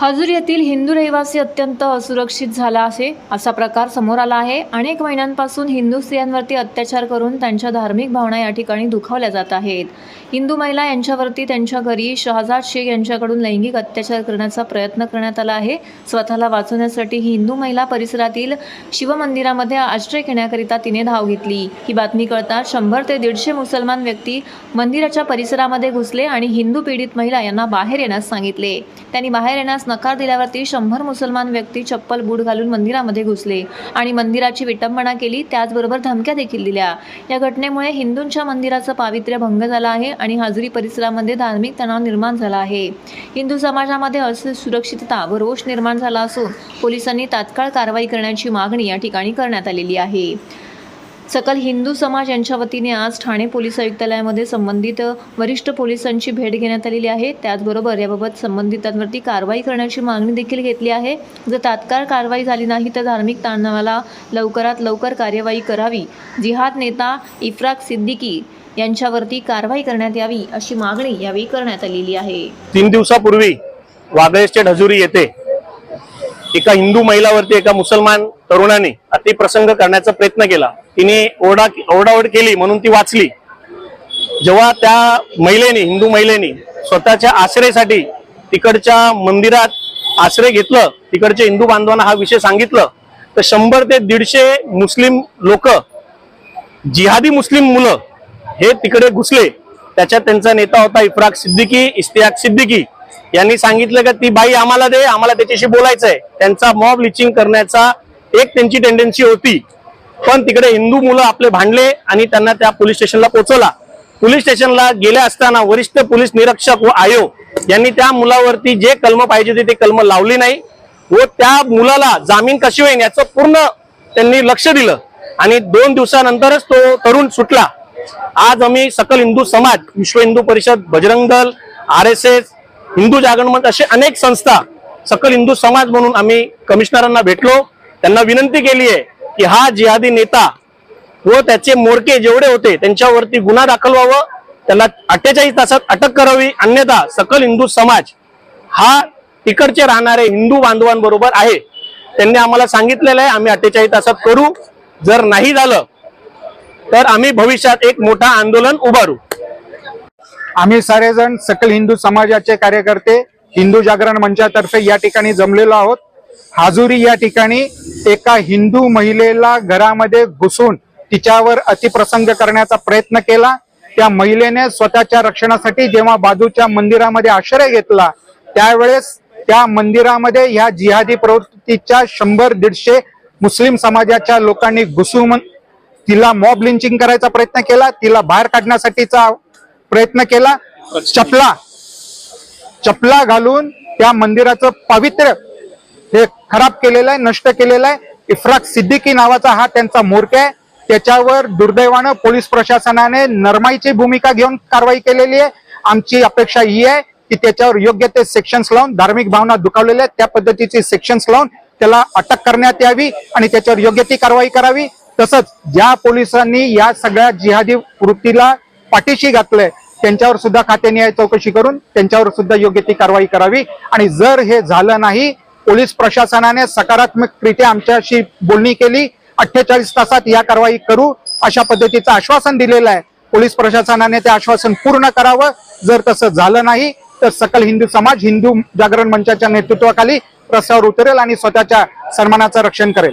हजूर येथील हिंदू रहिवासी अत्यंत असुरक्षित झाला आहे असा प्रकार समोर आला आहे. अनेक महिन्यांपासून हिंदू स्त्रियांवरती अत्याचार करून त्यांच्या धार्मिक भावना या ठिकाणी दुखावल्या जात आहेत. हिंदू महिला यांच्यावरती त्यांच्या घरी शहजाद शेख यांच्याकडून लैंगिक अत्याचार करण्याचा प्रयत्न करण्यात आला आहे. स्वतःला वाचवण्यासाठी ही हिंदू महिला परिसरातील शिवमंदिरामध्ये आश्रय घेण्याकरिता तिने धाव घेतली. ही बातमी कळताच शंभर ते दीडशे मुसलमान व्यक्ती मंदिराच्या परिसरामध्ये घुसले आणि हिंदू पीडित महिला यांना बाहेर येण्यास सांगितले. त्यांनी बाहेर येण्यास नकार दिल्यावरती शंभर मुसलमान व्यक्ती चप्पल बूट घालून मंदिरामध्ये घुसले आणि मंदिराची विटंबना केली त्याचबरोबर धमक्या देखील दिल्या. या घटनेमुळे हिंदूंच्या मंदिराचं पावित्र्य भंग झाला आहे आणि हाजुरी परिसरामध्ये धार्मिक तणाव निर्माण झाला आहे. हिंदू समाजामध्ये असुरक्षितता व रोष निर्माण झाला असून पोलिसांनी तात्काळ कारवाई करण्याची मागणी या ठिकाणी करण्यात आलेली आहे. सकल हिंदू समाज यांच्या वतीने आज ठाणे पोलीस आयुक्तालयामध्ये संबंधित वरिष्ठ पोलिसांची भेट घेण्यात आलेली आहे. त्याचबरोबर याबाबत संबंधितांवरती कारवाई करण्याची मागणी देखील घेतली आहे. जर तात्काळ कारवाई झाली नाही तर धार्मिक ताणावाला लवकरात लवकर कार्यवाही करावी. जिहाद नेता इफ्राक सिद्दीकी यांच्यावरती कारवाई करण्यात यावी अशी मागणी यावेळी करण्यात आलेली आहे. तीन दिवसापूर्वी वागळेस्टेट ढजुरी येथे एका हिंदू महिलावरती एका मुसलमान तरुणाने अतिप्रसंग करण्याचा प्रयत्न केला. तिने ओरडा ओरडाओरड केली म्हणून ती वाचली. जेव्हा त्या महिलेने हिंदू महिलेने स्वतःच्या आश्रयासाठी तिकडच्या मंदिरात आश्रय घेतलं तिकडच्या हिंदू बांधवांना हा विषय सांगितलं तर शंभर ते दीडशे मुस्लिम लोक जिहादी मुस्लिम मुलं हे तिकडे घुसले. त्याच्यात त्यांचा नेता होता इफ्राक सिद्दीकी इस्तियाक सिद्दीकी. यांनी सांगितलं का ती बाई आम्हाला दे आम्हाला त्याच्याशी बोलायचंय. त्यांचा मॉब लिचिंग करण्याचा एक त्यांची टेंडन्सी होती. पण तिकडे हिंदू मुलं आपले भांडले आणि त्यांना त्या पोलीस स्टेशनला पोहोचवला पोलीस स्टेशनला गेले असताना वरिष्ठ पोलीस निरीक्षक व आयोग यांनी त्या मुलावरती जे कलम पाहिजे होते ते कलम लावली नाही व त्या मुलाला जामीन कशी होईल याचं पूर्ण त्यांनी लक्ष दिलं. आणि दोन दिवसानंतरच तो तरुण सुटला. आज आम्ही सकल हिंदू समाज विश्व Hindu Parishad Bajrang Dal R S S Hindu जागरण मंच असे अनेक संस्था सकल हिंदू समाज म्हणून आम्ही कमिशनरांना भेटलो. त्यांना विनंती केली आहे की हा जिहादी नेता व त्याचे मोडके जेवढे होते त्यांच्यावरती गुन्हा दाखल व्हावं. त्याला अठ्ठेचाळीस तासात अटक करावी. अन्यथा सकल हिंदू समाज हा तिकडचे राहणारे हिंदू बांधवांबरोबर आहे. त्यांनी आम्हाला सांगितलेलं आहे आम्ही अठ्ठेचाळीस तासात करू. जर नाही झालं तर आम्ही भविष्यात एक मोठा आंदोलन उभारू. आम्ही सारेजण सकल हिंदू समाजाचे कार्यकर्ते हिंदू जागरण मंचातर्फे या ठिकाणी जमलेलो आहोत. हाजुरी या ठिकाणी एका हिंदू महिलेला घरामध्ये घुसून तिच्यावर अतिप्रसंग करण्याचा प्रयत्न केला. त्या महिलेने स्वतःच्या रक्षणासाठी जेव्हा बाजूच्या मंदिरामध्ये आश्रय घेतला त्यावेळेस त्या मंदिरामध्ये ह्या जिहादी प्रवृत्तीच्या शंभर दीडशे मुस्लिम समाजाच्या लोकांनी घुसून तिला मॉब लिंचिंग करायचा प्रयत्न केला. तिला बाहेर काढण्यासाठीचा प्रयत्न केला. चपला. चपला घालून त्या मंदिराचं पावित्र्य हे खराब केलेलं आहे नष्ट केलेलं आहे. इफ्राक सिद्दीकी नावाचा हा त्यांचा मोर्चा आहे. त्याच्यावर दुर्दैवानं पोलीस प्रशासनाने नरमाईची भूमिका घेऊन कारवाई केलेली आहे. आमची अपेक्षा ही आहे की त्याच्यावर योग्य ते सेक्शन्स लावून धार्मिक भावना दुखावलेल्या आहेत त्या पद्धतीची सेक्शन्स लावून त्याला अटक करण्यात यावी आणि त्याच्यावर योग्य ती कारवाई करावी. तसंच ज्या पोलिसांनी या सगळ्या जिहादी वृत्तीला पाठीशी घातलंय त्यांच्यावर सुद्धा खात्याने चौकशी करून त्यांच्यावर सुद्धा योग्य ती कारवाई करावी. आणि जर हे झालं नाही पोलीस प्रशासनाने सकारात्मकरित्या आमच्याशी बोलणी केली अठ्ठेचाळीस तासात या कारवाई करू अशा पद्धतीचं आश्वासन दिलेलं आहे. पोलीस प्रशासनाने ते आश्वासन पूर्ण करावं. जर तसं झालं नाही तर सकल हिंदू समाज हिंदू जागरण मंचाच्या नेतृत्वाखाली रस्त्यावर उतरेल आणि स्वतःच्या सन्मानाचं रक्षण करेल.